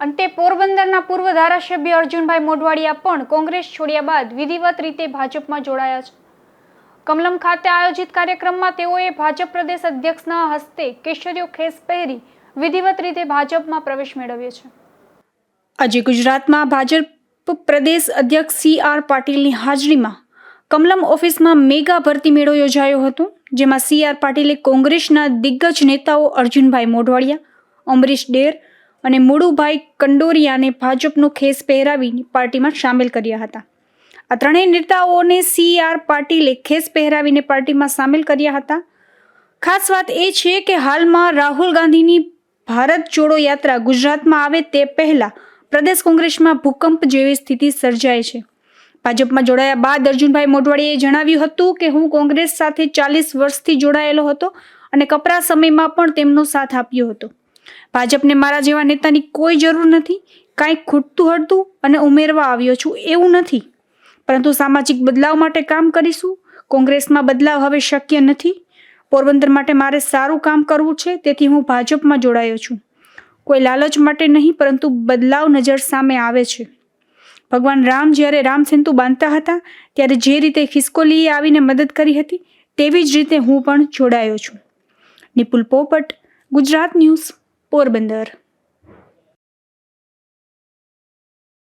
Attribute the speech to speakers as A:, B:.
A: અંતે પોરબંદરના પૂર્વ ધારાસભ્ય અર્જુનભાઈ મોઢવાડિયા પણ કોંગ્રેસ છોડ્યા બાદ વિધિવત રીતે ભાજપમાં જોડાયા છે. કમલમ ખાતે આયોજિત કાર્યક્રમમાં તેઓએ ભાજપ પ્રદેશ અધ્યક્ષના હસ્તે કેશરીઓ ખેસ પહેરી વિધિવત રીતે ભાજપમાં પ્રવેશ મેળવ્યો છે. આજે ગુજરાતમાં ભાજપ પ્રદેશ અધ્યક્ષ સી આર પાટીલની હાજરીમાં કમલમ ઓફિસમાં મેગા ભરતી મેળો યોજાયો હતો, જેમાં સી આર પાટીલે કોંગ્રેસના દિગ્ગજ નેતાઓ અર્જુનભાઈ મોઢવાડિયા, અમરીશ ડેર અને મુળુભાઈ કંડોરિયાને ભાજપનો ખેસ પહેરાવી પાર્ટીમાં સામેલ કર્યા હતા. આ ત્રણેય નેતાઓને સી આર પાટીલે ખેસ પહેરાવીને પાર્ટીમાં સામેલ કર્યા હતા. ખાસ વાત એ છે કે હાલમાં રાહુલ ગાંધીની ભારત જોડો યાત્રા ગુજરાતમાં આવે તે પહેલાં પ્રદેશ કોંગ્રેસમાં ભૂકંપ જેવી સ્થિતિ સર્જાય છે. ભાજપમાં જોડાયા બાદ અર્જુનભાઈ મોઢવાડીએ જણાવ્યું હતું કે હું કોંગ્રેસ સાથે ચાલીસ વર્ષથી જોડાયેલો હતો અને કપરા સમયમાં પણ તેમનો સાથ આપ્યો હતો. ભાજપને મારા જેવા નેતાની કોઈ જરૂર નથી. કાંઈક ખૂટતું હડતું અને ઉમેરવા આવ્યો છું એવું નથી. પરંતુ સામાજિક બદલાવ માટે કામ કરીશું. કોંગ્રેસમાં બદલાવ હવે શક્ય નથી. પોરબંદર માટે મારે સારું કામ કરવું છે, તેથી હું ભાજપમાં જોડાયો છું. કોઈ લાલચ માટે નહીં, પરંતુ બદલાવ નજર સામે આવે છે. ભગવાન રામ જ્યારે રામસેતુ બાંધતા હતા, ત્યારે જે રીતે ખિસકોલીએ આવીને મદદ કરી હતી, તેવી જ રીતે હું પણ જોડાયો છું. નિપુલ પોપટ, ગુજરાત ન્યૂઝ. પોરબંદર.